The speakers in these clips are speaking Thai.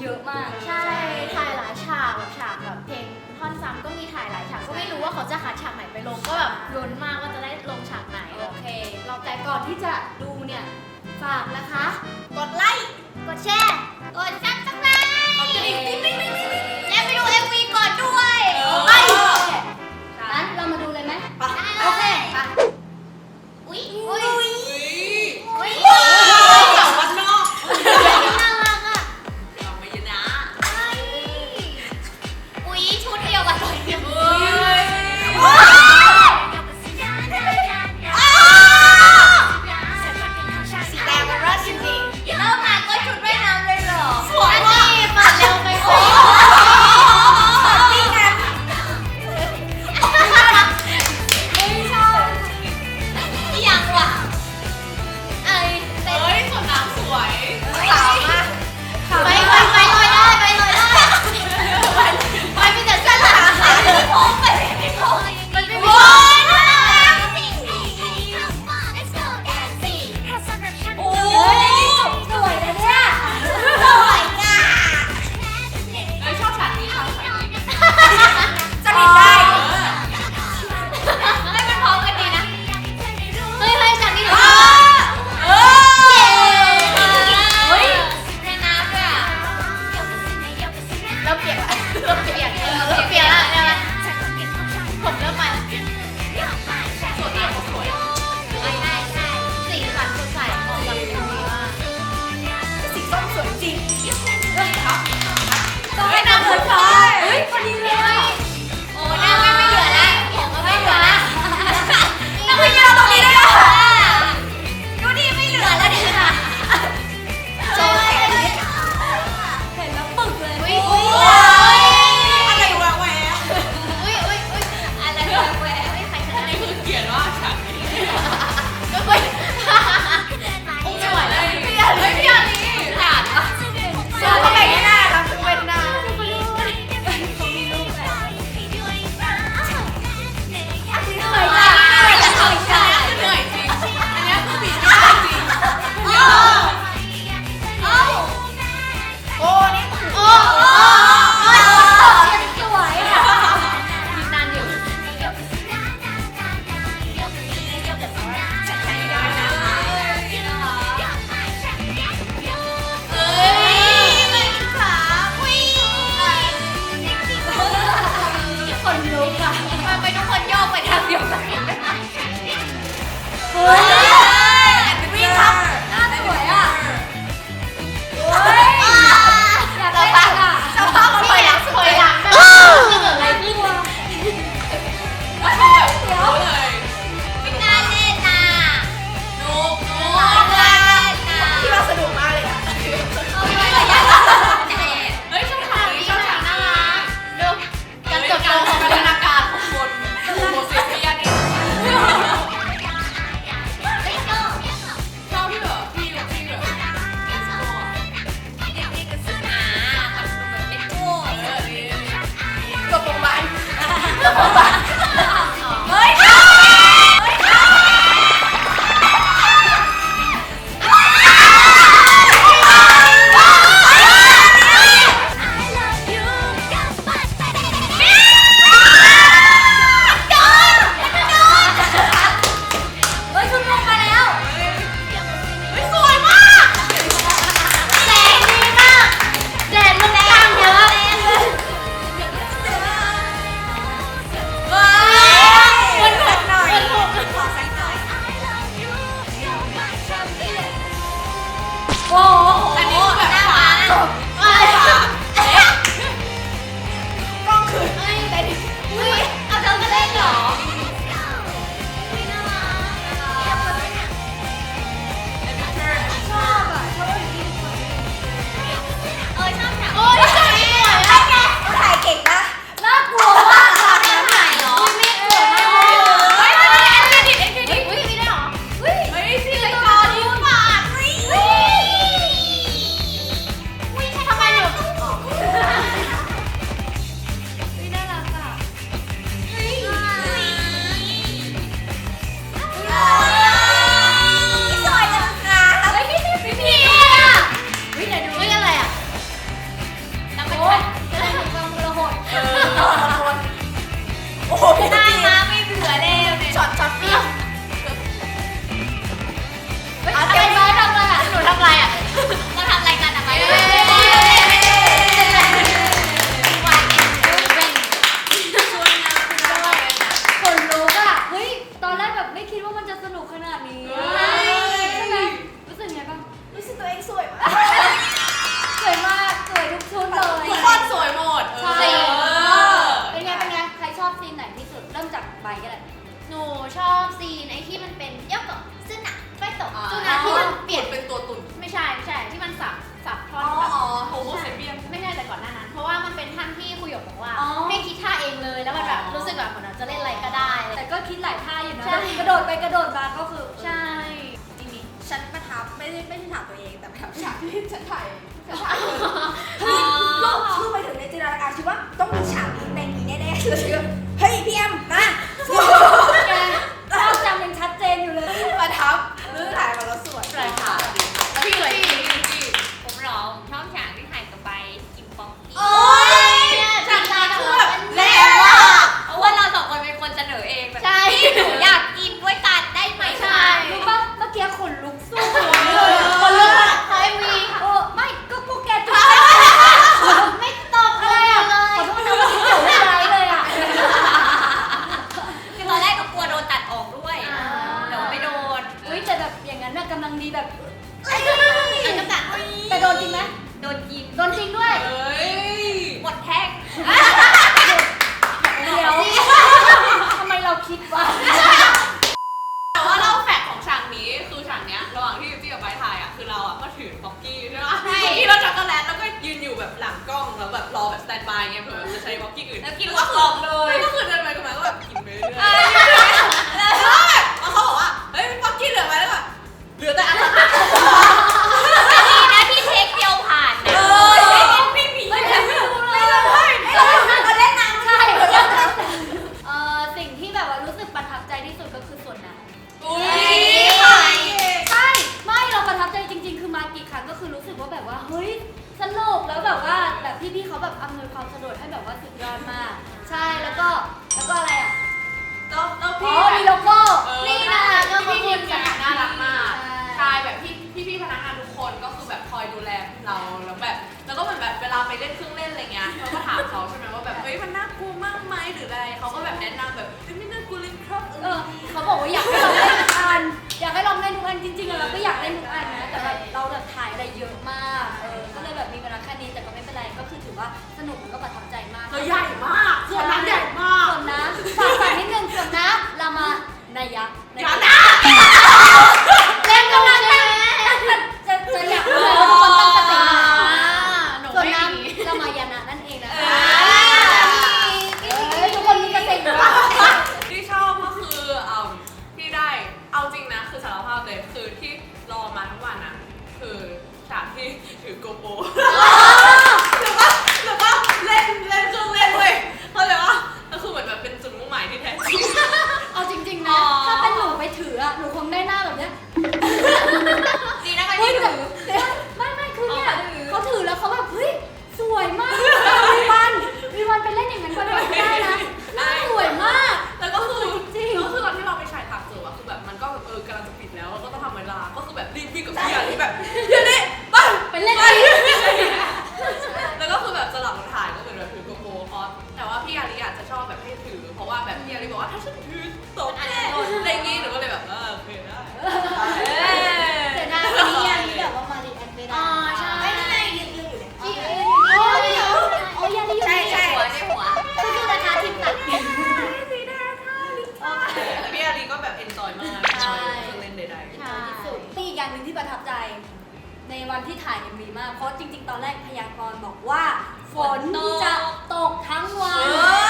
เยอะมาก ใช่ ถ่ายหลายฉากแบบฉากแบบเพลงท่อนซ้ำก็มีถ่ายหลายฉาก ก็ไม่รู้ว่าเขาจะหาฉากไหนไปลง ก็แบบลุ้นมากว่าจะได้ลงฉากไหน โอเค เราแต่ก่อนที่จะดูเนี่ย ฝากนะคะ กดไลค์ กดแชร์ กดซับสไครต์กดกระดิ่งติ๊งติ๊งติ๊ง หนูชอบซีนไอ้ที่มันเป็นเยอะกว่าซึ่งหนักไฟตกอ่าซึ่งหนักที่มันเปลี่ยนเป็นตัวตุ่นไม่ใช่ไม่ใช่ที่มันสับสับท่อนอ๋อแบบอ๋อโฮโมเซเปียนไม่ใช่แต่ก่อนหน้านั้น เพราะว่ามันเป็นท่านที่คุยบอกว่าอ๋อให้คิดท่าเองเลยแล้วมันแบบอ๋อรู้สึกแบบเหมือนเราจะเล่นอะไรก็ได้ แต่ก็คิดหลายท่าอยู่นะใช่กระโดดไปกระโดดมาก็คือใช่จริงๆฉันประทับไม่ได้ไม่ได้ถามตัวเองแต่ประทับฉากที่ฉันถ่ายฉันถ่ายเฮ้ยโลกชื่อไปถึงในจินตนาการคิดว่าต้องมี แตนบายไงเผื่อำนวยความสะดวกให้แบบว่าสุดยอดมาก ใช่แล้วก็แล้วก็อะไรอะแล้วแล้วอ๋พี่อมีโลโก้นี่นี่นะนะพี่พี่ทีมงานน่ารักมากใช่ใช่แบบพี่พี่พี่พนักงานทุกคนก็คือแบบคอยดูแลเราแล้วแบบ แล้วก็เหมือนแบบเวลาไปเล่นเครื่องเล่นอะไรเงี้ยเราก็ถามเขาใช่ไหมว่าแบบเฮ้ยมันน่ากลัวมากไหมหรืออะไรเขาก็แบบแนะนำแบบเฮ้ยไม่น่ากลัวเลยครับเออเขาบอกว่าอยากให้เราเล่นทุกอันอยากให้ลองเล่นทุกอันจริงๆอะเราก็อยากเล่นทุกอันนะแต่แบบเราแบบถ่ายอะไรเยอะ ก็ไม่เป็นไรก็คือถือว่าสนุกมันก็ประทับใจมากเราใหญ่มากส่วนนั้นใหญ่มากส่วนน้ำฝากฝากนิดนึงส่วนน้ำเรามานายะอย่านะเว่าแบบพี่อาริบอกว่าถ้าฉันถือตกแน่อะไรอย่างงี้หนูก็เลยแบบเออโอเคได้เสียดายวันนี้ยังแบบว่ามาดีแอนไม่ได้อ๋อใช่ ไม่ได้ยืนยืนอยู่เนี่ยโอ้ยโอ้ยยังดีอยู่ใช่ใช่หัวในหัวคือคือราคาทิมตัดโอเคแล้วพี่อาริก็แบบเอนจอยมากใช่เครื่องเล่นใดๆใช่ที่สุดนี่อีกอย่างหนึ่งที่ประทับใจ ในวันที่ถ่าย MV มาก เพราะจริง ๆ ตอนแรกพยากรณ์บอกว่า ฝนจะตกทั้งวัน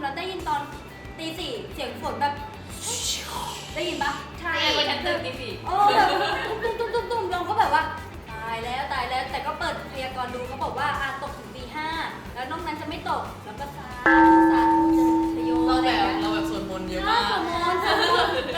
แล้วได้ยินตอนตีสี่เสียงฝนแบบ ได้ยินปะใช่วันฉันตื่นตีสี่โอ้แบบตุ้มตุ้มตุ้มตุ้มเราก็แบบว่า ตายแล้วตายแล้วแต่ก็เปิดพยากรณ์ดูเขาบอกว่าอาตกถึงตีห้าแล้วนอกนั้นจะไม่ตกแล้วก็สาธุสาธุจะทยอยเราอะไรแบอบย่างเงี้ยเราแบบสวดมนต์เยอะใช่มากสวดมนต์สวดมนต์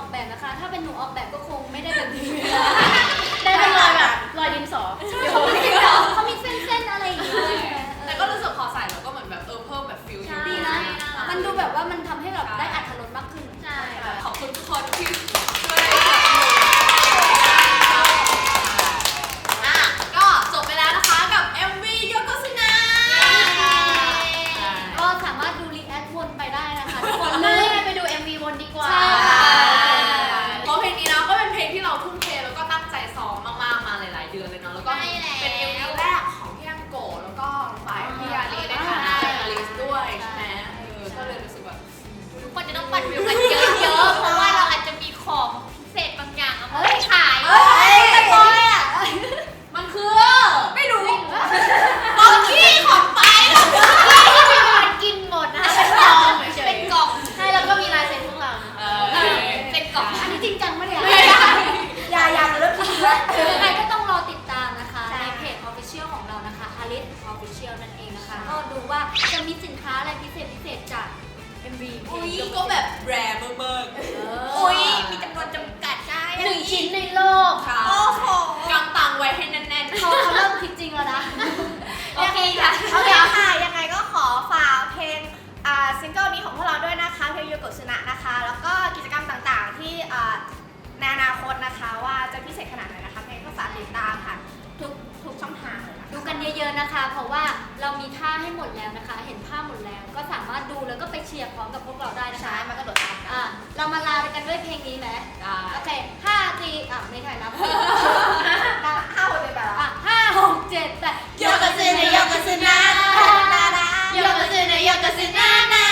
อกแบบนะคะ ถ้าเป็นหนูออกแบบก็คงไม่ได้แบบนี้ ได้เป็นรอยแบบรอยดินสอเข เพลอุ้งยยกก็แบบแรร์เบิร์กอุ้ยมีจำนวนจำกัดได้หนึ่งชิ้นในโลกค่ะ โอ้โหกำตังไว้ให้แน่นๆเขาเขาเริ่มคิดจริงแล้วนะ โอเคค่ะโอเคค่ะ ยังไงก็ขอฝากเพลงอ่าซิงเกิลนี้ของพวกเราด้วยนะคะเพลงโยโกะชนะนะคะ แล้วก็กิจกรรมต่างๆที่อ่าในอนาคตนะคะ ว่าจะพิเศษขนาดไหนนะคะเพลงก็ฝากติดตามค่ะ เยอะๆนะคะ เพราะว่าเรามีท่าให้หมดแล้วนะคะ เห็นภาพหมดแล้ว ก็สามารถดูแล้วก็ไปเชียร์พร้อมกับพวกเราได้นะคะใช่มันก็โดดตามกันอะเรามาลาไปกันด้วยเพลงนี้ไหมได้โอเคห้าสี่อะไม่ใช่นับผิดห้าคนเลยแบบอะห้าหกเจ็ดแปด โยโกะซึนะโยโกะซึนะนานาโยโกะซึนะโยโกะซึนะนา